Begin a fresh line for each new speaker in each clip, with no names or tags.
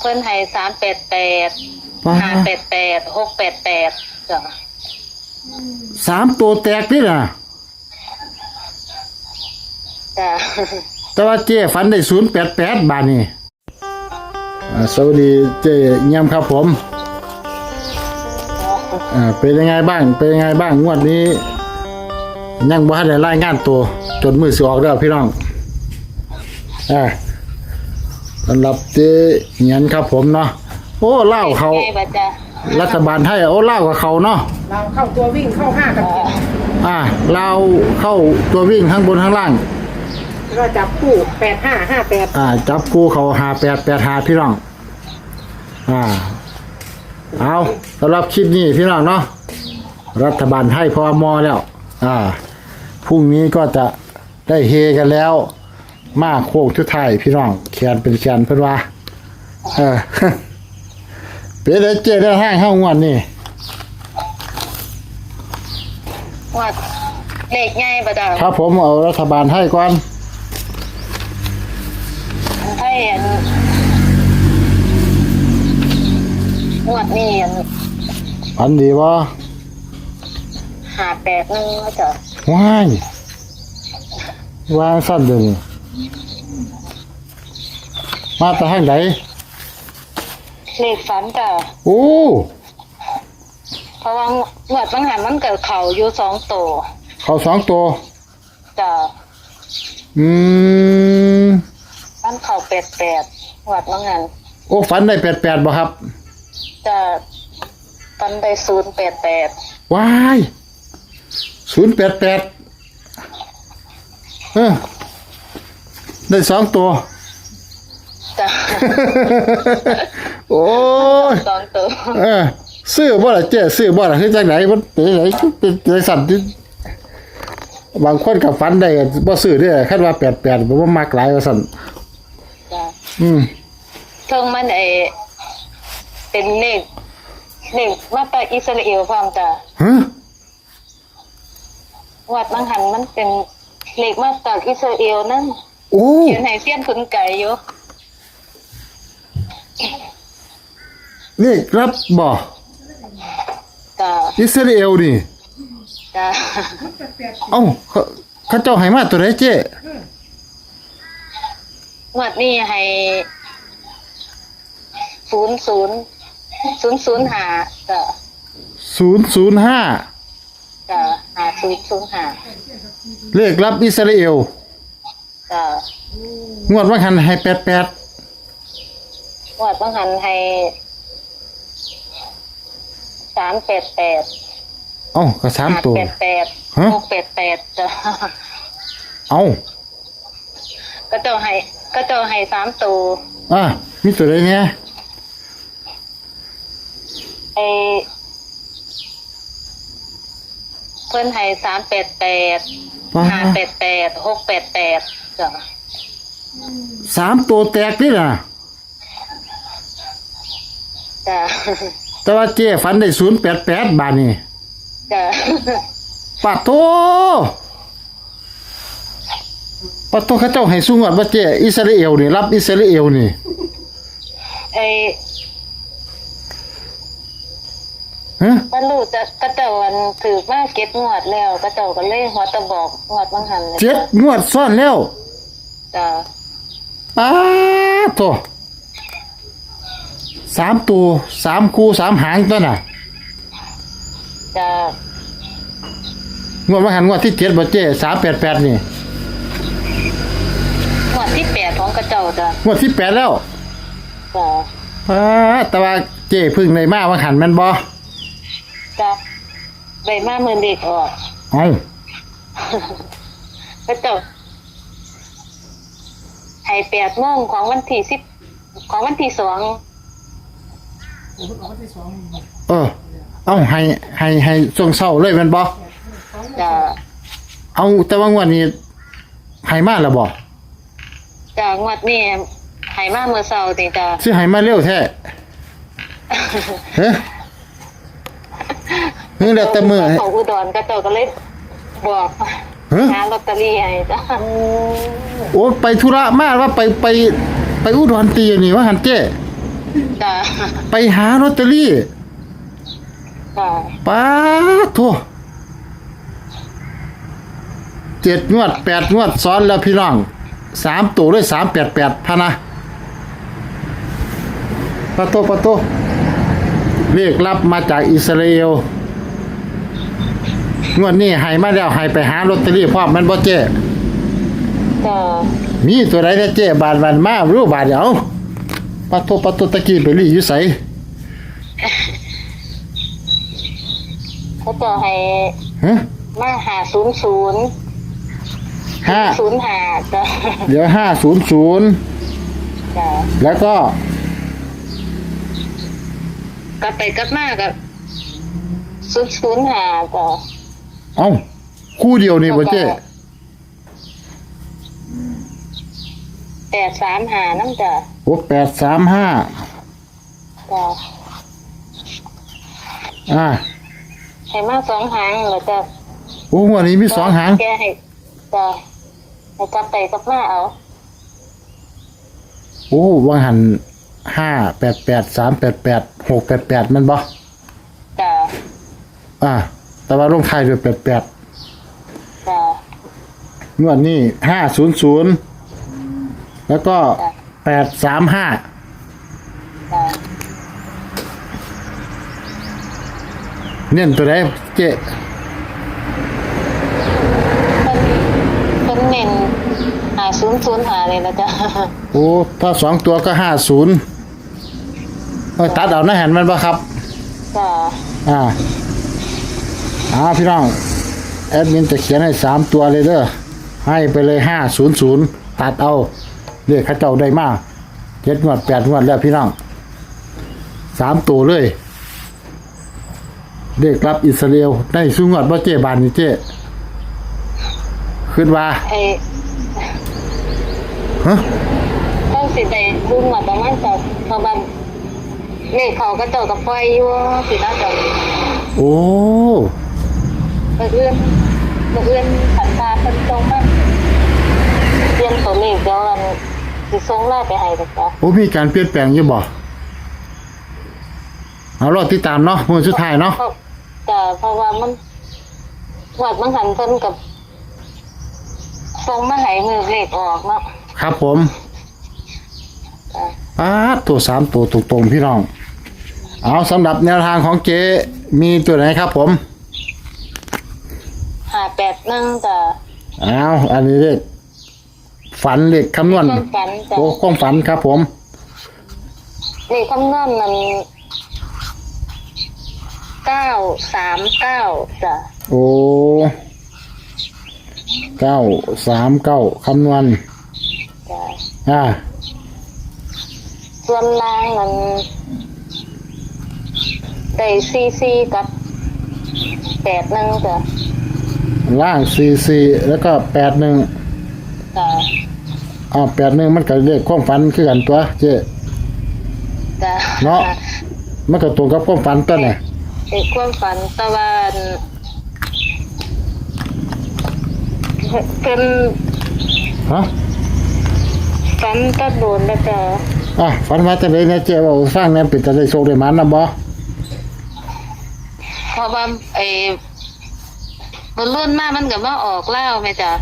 เพิ่นให้สามแปดแปด
ว้า
ห้าแปดแปดหกแปดแปดจ้ะ
สามตัวแตกนี่น่ะ
จ้ะ
แต่ว่าเจ้ฝันได้ศูนย์แปดแปดบาทนี่อ่าสวัสดีเจ้เยี่ยมครับผมอ่าเป็นยังไงบ้าง เป็นยังไงบ้างงวดนี้ยังบ่ทันได้รายงานตัว จนมือสิออกแล้วพี่น้องอ่า สำหรับเจ้เงียนครับผมเนาะโอ้เล่าเขา
ไงบ่จ้ะ
รัฐบาลไทยโอ้เล่ากับเขาเนาะ
เราเข้าตัววิ่งเข้าห้ากับเจ็ด
อ่าเราเข้าตัววิ่งข้างบนข้างล่าง
แล้วก็จับคู่แปดห้าห้าแปด
อ่า จับคู่เขาหาแปดแปดหาพี่น้อง อ่า เอาสำหรับคลิปนี้พี่น้องเนาะ รัฐบาลให้พอมอแล้ว อ่า พรุ่งนี้ก็จะได้เฮกันแล้ว มาโค้งทุดท้ายพี่น้องแขนเป็นแขนเพื่อนว่าเออเป็นได้เจได้ห้างห้างวันนี่
ว่าเลขไงบ่จ้ะ
ครับผมเอารัฐบาลให้ก่อน
ให้อันงวดนี้อัน
อันดีวะ
ห้าแปดหนึงว่าจ้ะ
ว้ายวางสั้นเดิน มาแต่ห้างไหน
เลขฝันจ้ะ
โอ้
เพราะว่างวดบางหันมันเกิดเข่าอยู่สองตัว
เขาสองตัว
จ้ะ
อืม
มันเข่าแปดแปดงวดบางหัน
โอ้ฝันได้แปดแปดบ่ครับ
จะฟันได้ศูนย์แปดแปด
ว้ายศูนย์แปดแปดเออ ได้สองตัว
จ้ะ
โอ้ย
สองตัว
เออซื้อบ่ล่ะเจ๊ซื้อบ่ล่ะคือจังไหนมันเป็นไหนเป็นเป็นสัตว์ที่บางคนกับฝันได้บ่ซื้อเด้อคันว่าแปดแปดบ่ว่ามักหลายว่าซั่น
จ้ะ
อืม
เทิงมันไอเป็นเลขเลขมาจากอิสราเอลพร้อมจ้ะ
ฮะ
วัดบางหันมันเป็นเลขมาจากอิสราเอลนั่น
โอ้
เขียนให้เสี้ยนขุนไก่อยู่
นี่รับบ่
จ้ะ
อิสราเอลนี่
จ้ะ
เอ้าเขาเขาเจ้าให้มาตัวไหนเจ๊
งวดนี้ให้ศูนย์ศูนย์ศูนย์ศูนย์หาจ้ะ
005
จ้ะหาศูนย์ศูนย์หา
เลขรับอิสราเอล
จ้ะ
งวดว่าหันให้88
งวดบางหันให้สามแปดแปด
เอ้าก็สาม
ห้า
ตัว
แปดแปด
ฮะ
หกแปดแปดจ้ะ
เอ้า
ก็เจ้าให้ก็เจ้าให้สามตัว
อะมีตัวใดเนี่ย
ไอเพิ่นให้สามแปดแปด
ว้า
ห้าแปดแปดหกแปดแปด จ้ะ
สามตัวแตกนี่น่ะ
จ้ะ
แต่ว่าเจ๊ฝันได้088บาทนี่
จ้ะ
ปาโตปาโตเขาเจ้าให้สูงกว่าเจ๊อิสราเอลนี่รับอิสราเอลนี่
ไอ้
ฮะ
บรรลุจะก็เจ้าวันถือมาเก็ตงวดแล้วก็เจ้าก็เลยหัวตะบอกงวดบางหันเลย
เจ็ดงวดซ้อนแล้ว
จ้ะ
ปาโตสามตัวสามคู่สามหางตัวน่ะ
จ้ะ
งวดว่าหันงวดที่เจ็ดบ่เจ๊สามแปดแปดนี่
งวดที่แปดของกระเจ้าจ้ะ
งวดที่แปดแล้ว
จ้ะ
ปาแต่ว่าเจ๊เพึ่งในมาว่าหันแมันบ่
จ้ะใบมาเมือนเด็กออก
เอ้า
พระเจ้า ให้แปดโมงของวันที่สิบของวันที่สอง
เออ เอาให้ให้ให้ช่วงเช้าเลยแมันบ่
จะ
เอาแต่ว่างวดนี้ให้มาแล้วบ่
จะงวดนี้ให้มาเมื่อเช้าติจ้ะ
สิให้มาเร็วแท้เฮ้เฮ้ยแล้วแต่มื้อ
เขาอุดรก็เจ้าก็เลยบอก
เฮ้ย
หาลอตเตอรี่ให้จ้ะ
โอ้ไปธุระมาว่าไปไป ไปอุดรตีนี่ว่าหันเจ้
จ้ะ
ไปหาลอตเตอรี่
จ้ะ
ป้าดโทเจ็ดงวดแปดงวดซ้อนแล้วพี่น้องสามตัวด้วยสามแปดแปดพะนะปะโตปะโตเรียกรับมาจากอิสราเอล งวดนี้ให้มาแล้วให้ไปหาลอตเตอรี่พร้อมแมันบ่เจ้
จ้ะ
มีตัวใดแน่เจ้บานบานมารู้บาดเดียวปะโตปะโตตะกี้ไปรีอยู่ไส
เขาจะให้
ฮะ
มาหาศูนย์ศูนย์
ห้า
ศูนย์หาจ้ะ
เดี๋ยวห้าศูนย์ศูนย์
จ้ะ
แล้วก็
กลับไปกลับมากับศูนย์ศูนย์หาจ้ะ
เอ้าคู่เดียวนี่บ่เจ้
แปดสามหานั่นจ้ะ
โอ้แปดสามห้า
จ้ะ
อ่า
ให้มาสองหางเหรอจ้ะ
โอ้งวันนี้มีสองหาง
แกให้จ้ะให้กลับไปกลับมาเอา
โอ้วางหันห้าแปดแปดสามแปดแปดหกแปดแปดมันบ่
จ้ะ
อ่า แต่ว่าลงท้ายด้วยแปดแปด
จ้ะ
งวดนี้ห้าศูนย์ศูนย์แล้วก็แปดสามห้า
จ้ะ
เน้นตัวไหนเจ๊
เป็นเป็นเน้นหาศูนย์ศูนย์หาเลยนะจ๊ะ
โอ้ถ้าสองตัวก็ห้าศูนย์ตัดเอาหน้าหันมันบ่ครับ
จ้ะ
อ่าอ่าพี่น้องแอดมินจะเขียนให้สามตัวเลยเด้อให้ไปเลยห้าศูนย์ศูนย์ตัดเอาเรียกเข้าเจ้าได้มากเจ็ดงวดแปดงวดแล้วพี่น้องสามตัวเลยเด็กรับอิสราเอลได้สู้งวดบ่เจ๊บานนี่เจ๊ขึ้นว่า
ไอ้
ฮะ
ต้องสิได้รุ่นมาประมาณจะประมาณเลขเขาก็เจ้ากับไฟอยู่สิน่าจะ
โอ้
เอื้อนเอื้อนสันตาเป็นตรงมากเตรียมตัวเลขเดี๋ยวกันสิส่งไล่ไปให้จ้ะจ้ะ
โอ้มีการเปลี่ยนแปลงอยู่บ่เอารอติดตามเนาะมือสุดท้ายเนาะ
เพราะจ้ะเพราะว่ามันวัดมันหันเพิ่นกับส่งมาให้มือเลขออกเนาะ
ครับผม
จ้ะ
ป้าดตัวสามตัวตรงๆพี่น้อง เอาสำหรับแนวทางของเจ๊มีตัวไหนครับผม
หา แปดหนึ่งจ้ะ
เอาอันนี้เลขฝันเลขคำนวณ
ความฝันจ้ะ
โอ้ความฝันครับผม
เลขคำนวณมันเก้าสามเก้าจ้ะ
โอ้เก้าสามเก้าคำนวณ
จ้ะ
อ่า
ส่วนล่างมันได้ซีซีกับแปดหนึ่งจ้ะ
ล่างสี่สี่แล้วก็แปดหนึ่ง
จ้ะ
อ้าวแปดหนึ่งมันก็เลขความฝันคือกันตัวเจ๊
จ้ะ
เนาะมันก็ตรงกับความฝันตัวเนี่ย
เด็กความฝันตะวันเป็น
ฮะ
ฝันตะโดนแล้วจ้ะ
อะฝันว่าจะได้เนี่ยเจ๊ว่าสร้างเนี่ยปิดจะได้โชคได้หมันนะบ่
เพราะว่าไอ้ บนรุ่นมามันก็มาออกเล่าวไหมจ้ะ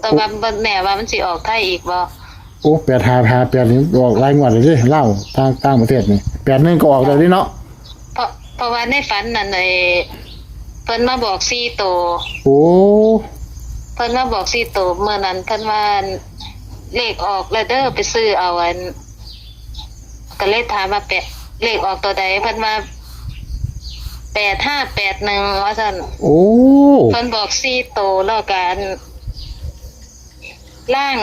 แต่ว่าบนแหน่ว่ามันสิออกไทยอีกบ่
โอ้แปดหาหาแปดนี่ออกรายงวดเลยดิเล่าทางต่างประเทศนี่แปดหนึงก็ออกเลยดิเนาะ
เพราะเพราะว่าในฝันนั่นไอ้เพิ่นมาบอกซีโตว
โอ้
เพิ่นมาบอกซีโตวเมื่อนั้นเพิ่นว่าเลขออกแล้วเด้อไปซื้อเอาอันก็เลยถามว่าแปะเลขออกตัวใดเพิ่นว่า แปดห้าแปดหนึ่งว่าซั่น
โอ้
เพิ่นบอกซีโตวแล้วกันล่าง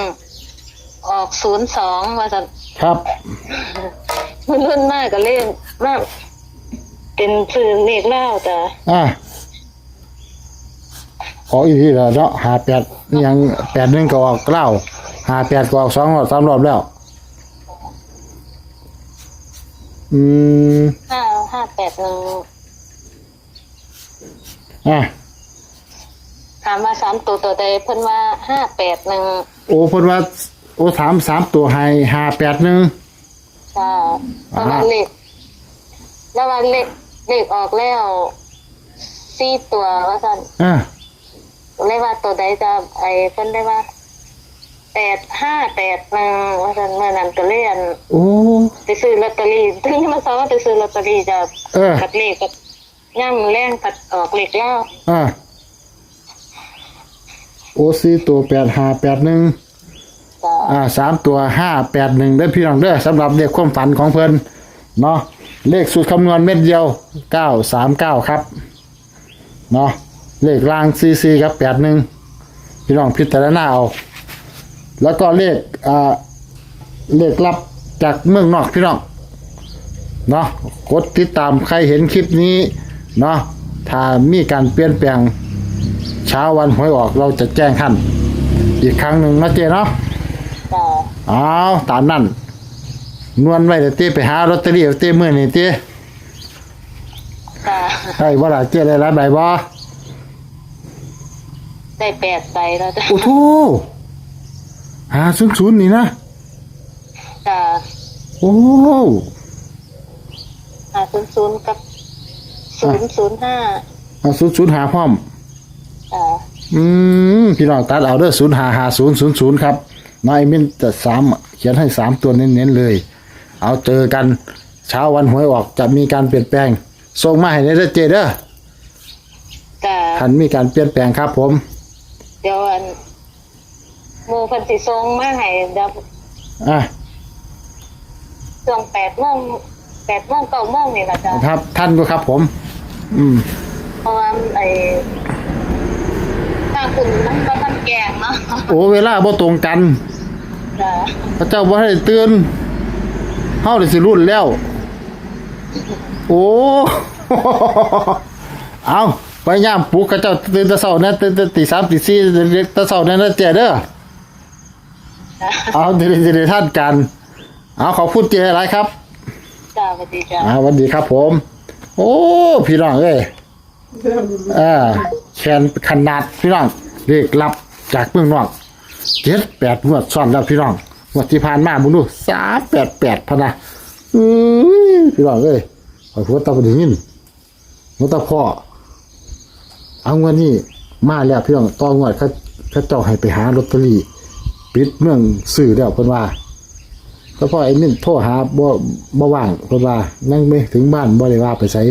ออกศูนย์สองว่าซั่น
ครับ
มันรุ่นมากก็เล่นมากเป็นสื่อเลขเล่าจ้ะ
อะออกอีกทีแล้วเนาะหาแปดนี่ยังแปดหนึงก็ออกเล่าหาแปดก็ออกสองรอบสามรอบแล้ว อืม
ห้าห้าแปดหนึ่ง
อะ
ถามว่าสามตัวตัวใดเพิ่นว่าห้าแปดหนึ่ง
โอ้เพิ่นว่า โอ้ถามสามตัวให้หาแปดหนึ่ง
จ้าแล้ววันเลขแล้ววันเลขเลขออกแล้วสี่ตัวว่าสั่น
อ่า
เลยว่าตัวใดจะไอ้เพิ่นได้ว่าแปดห้าแปดหนึ่งว่าสั่นเมื่อนั้นก็เลยอัน
โอ้
ไปซื้อลอตเตอรี่ถึงมาสอนว่าไปซื้อลอตเตอรี่จะ
เออ
กับเลขกับ ย่ำแรงปัดออกเลขแล้ว
อ่าโอซีตัวแปดห้าแปดหนึ่ง
จ้า
อ่าสามตัวห้าแปดหนึ่งได้พี่น้องเด้อสำหรับเลขความฝันของเพิ่นเนาะเลขสูตรคำนวณเม็ดเดียวเก้าสามเก้าครับเนาะเลขล่างซีซีครับแปดหนึ่งพี่น้องพิจารณาเอาแล้วก็เลขอ่าเลขลับจากเมืองนอกพี่น้องเนาะกดติดตามใครเห็นคลิปนี้ เนาะถ้ามีการเปลี่ยนแปลงเช้าวันหวยออกเราจะแจ้งท่านอีกครั้งหนึ่งนะเจเนาะ
จ้า
เอาตามนั่นนวลไว้เดี๋ยวเต้ไปหาลอตเตอรี่เอาเต้มื่อนี่เต้
จ้า
ได้บ่ล่ะเต้ได้หลายใบบ่
ได้แปดใบแล้วจ้า
โอ้โหหาศูนย์ศูนย์นี่นะ
จ้า
โอ้
ห้าศูนย์ศูนย์กับ ศูนย์ศูนย์ห้า
หาศูนย์ศูนย์หาพร้อม
จ้า
อืมพี่น้องตัดเอาเด้อศูนย์หาหาศูนย์ศูนย์ศูนย์ครับนายมินจะสามเขียนให้สามตัวเน้นๆเลย เอาเจอกันเช้าวันหวยออกจะมีการเปลี่ยนแปลงส่งมาให้ในเด้อเจเด้อ
จ้า
ทันมีการเปลี่ยนแปลงครับผม
เดี๋ยวอันหมูเพันสิทรงมาให้เดี๋ยว
อะ
ช่วงแปดโมงแปดโมงเก้าโมงนี่แหละจ้า
ครับท่านก็ครับผม อืม
เพราะว่าไอ้ถ้าคุณมันก็ทันแกงเนาะ
โอ้เวลาบ่ตรงกัน
จ้า
พระเจ้าบ่ให้ตื่นเฮาได้สิรุ่นแล้ว โอ้ เอาไปย่ามปลุกเขาเจ้าตื่นแต่เช้านะตื่นแต่ตี3ตี4เด็กแต่เช้านั่นนะเจ้เด้อ
จ้า
เอาเดี๋ยวจะได้ท่านกัน เอาขอบคุณเจ้หลายครับ
จ้าสวัสดีจ้า
อ่าสวัสดีครับผม โอ้พี่น้องเอ้ยอ่าแขนขนาดพี่น้องเรียกรับจากเมืองนอกเจ็ดแปดงวดซ้อนแล้วพี่น้องงวดที่ผ่านมาบุญดูสามแปดแปดพะนะอือพี่น้องเอ้ยขอพูดตาบไดียินหัวตาพ่อเอาเงินนี่มาแล้วพี่น้องต้องวดเขาเขาเจ้าให้ไปหาลอตเตอรี่ปิดเมืองสื่อแล้วเพิ่นว่า ก็พอไอ้นี่โทรหาบ่บ่ว่างเพราะว่านั่งไม่ถึงบ้านบ่ได้ว่าไปใส่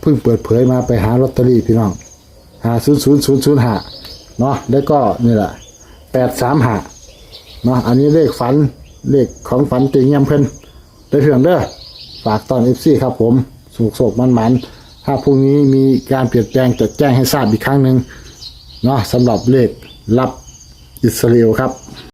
เพิ่งเปิดเผยมาไปหาลอตเตอรี่พี่น้องหาศูนย์ศูนย์ศูนย์ศูนย์หาเนาะแล้วก็นี่แหละแปดสามหาเนาะอันนี้เลขฝันเลขของฝันเตียมเพิ่นได้เพียงเด้อฝากตอนเอฟซีครับผมสุกโศกมันมันถ้าพรุ่งนี้มีการเปลี่ยนแปลงจะแจ้งให้ทราบอีกครั้งหนึ่งเนาะสำหรับเลขรับอิสราเอลครับ